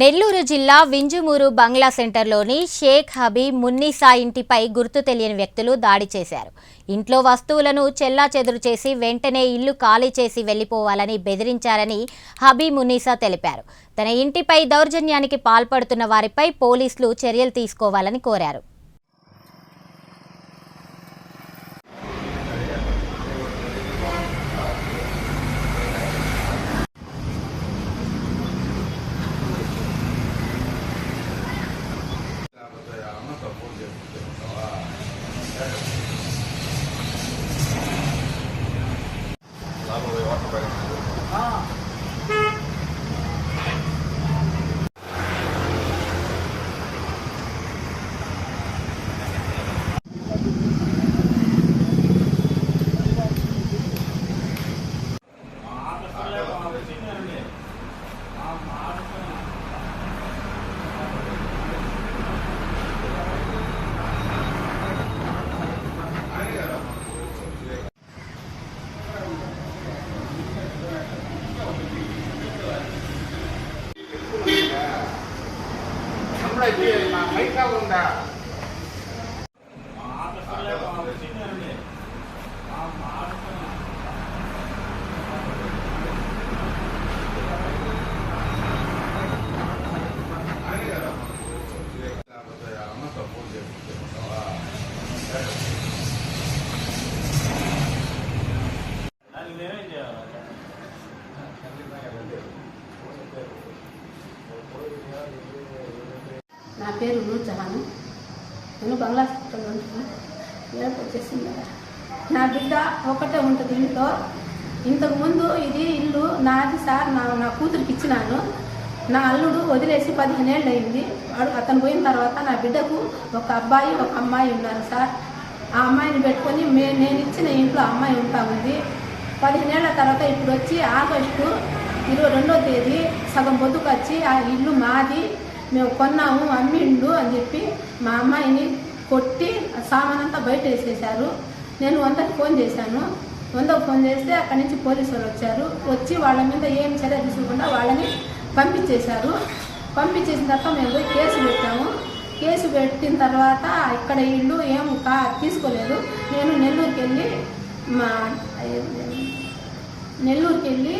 నెల్లూరు జిల్లా వింజుమూరు బంగ్లా సెంటర్లోని షేక్ హబీ మున్నీసా ఇంటిపై గుర్తు తెలియని వ్యక్తులు దాడి చేశారు. ఇంట్లో వస్తువులను చెల్లాచెదురు చేసి వెంటనే ఇల్లు ఖాళీ చేసి వెళ్ళిపోవాలని బెదిరించారని హబీ మున్నీసా తెలిపారు. తన ఇంటిపై దౌర్జన్యానికి పాల్పడుతున్న వారిపై పోలీసులు చర్యలు తీసుకోవాలని కోరారు. Bye. 没看懂的。啊，这是那个。నా పేరు నూర్జహాను నేను బంగ్లా సెక్టర్లో ఉంటున్నాను ఏడుపు వచ్చేసింది నా బిడ్డ ఒకటే ఉంటుంది ఇంట్లో. ఇంతకుముందు ఇది ఇల్లు నాది సార్ నా నా కూతురికి ఇచ్చినాను. నా అల్లుడు వదిలేసి పదిహేను ఏళ్ళు అయింది. వాడు అతను పోయిన తర్వాత నా బిడ్డకు ఒక అబ్బాయి ఒక అమ్మాయి ఉన్నారు సార్. ఆ అమ్మాయిని పెట్టుకొని మే నేను ఇచ్చిన ఇంట్లో అమ్మాయి ఉంటా ఉంది. పదిహేనేళ్ళ తర్వాత ఇప్పుడు వచ్చి ఆగస్టు ఇరవై రెండో తేదీ సగం పొద్దుకు వచ్చి ఆ ఇల్లు మాది. మేము కొన్నాము అమ్మిండు అని చెప్పి మా అమ్మాయిని కొట్టి సామానంతా బయట వేసేసారు నేను వందకు ఫోన్ చేశాను. వందకు ఫోన్ చేస్తే అక్కడి నుంచి పోలీసులు వచ్చారు. వచ్చి వాళ్ళ మీద ఏం చర్య తీసుకోకుండా వాళ్ళని పంపించేశారు. పంపించేసిన తర్వాత మేము పోయి కేసు పెట్టాము. కేసు పెట్టిన తర్వాత ఇక్కడ ఇల్లు ఏం కా తీసుకోలేదు. నేను నెల్లూరుకి వెళ్ళి మా నెల్లూరుకి వెళ్ళి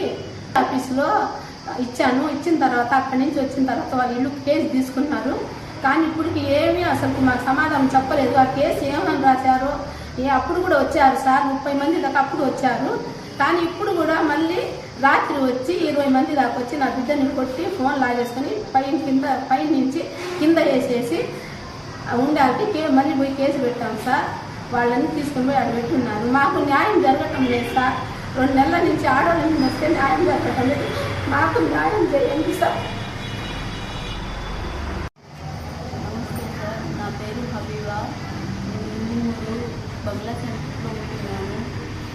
ఆఫీస్లో ఇచ్చాను. ఇచ్చిన తర్వాత అక్కడి నుంచి వచ్చిన తర్వాత వాళ్ళు ఇల్లు కేసు తీసుకున్నారు. కానీ ఇప్పటికి ఏమీ అసలు మాకు సమాధానం చెప్పలేదు. ఆ కేసు ఏమని రాశారు? ఏ అప్పుడు కూడా వచ్చారు సార్. ముప్పై మంది దాకా అప్పుడు వచ్చారు. కానీ ఇప్పుడు కూడా మళ్ళీ రాత్రి వచ్చి ఇరవై మంది దాకా వచ్చి నా బిడ్డని కొట్టి ఫోన్ లాగేసుకొని పైన కింద పైన నుంచి కింద వేసేసి ఉండాలి కే మళ్ళీ పోయి కేసు పెట్టాం సార్. వాళ్ళని తీసుకుని పోయి అక్కడ పెట్టున్నారు. మాకు న్యాయం జరగటం లేదు సార్. రెండు నెలల నుంచి ఆడవాళ్ళ నుంచి వస్తే న్యాయం జరగటం లేదు మాకు న్యాయం చేయండి సార్ నమస్తే సార్ నా పేరు హబీబా నేను మూడు బంగ్లా సెంటర్లో ఉంటున్నాను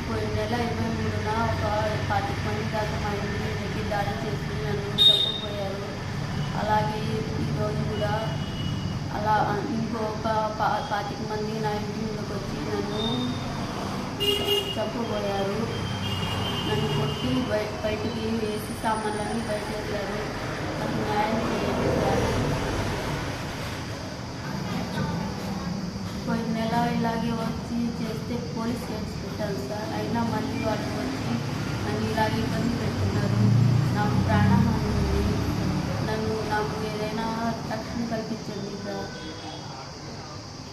పోయిన నెల ఇరవై మూడున ఒక పాతిక మంది దాకా మా ఇంటి మీదకి దాడి చేసి నన్ను తప్పిపోయారు అలాగే ఈరోజు కూడా అలా ఇంకొక పా పాతిక మంది నా ఇంటి మీదకి వచ్చి నన్ను చంపబోయారు నన్ను కొట్టి బయట బయటికి వేసి సామాన్లన్నీ బయట వేశారు నాకు న్యాయం పోయిన నెల ఇలాగే వచ్చి చేస్తే పోలీస్ కేసు పెట్టాను సార్. అయినా మళ్ళీ వాళ్ళు వచ్చి నన్ను ఇలాగే ఇబ్బంది పెడుతున్నారు.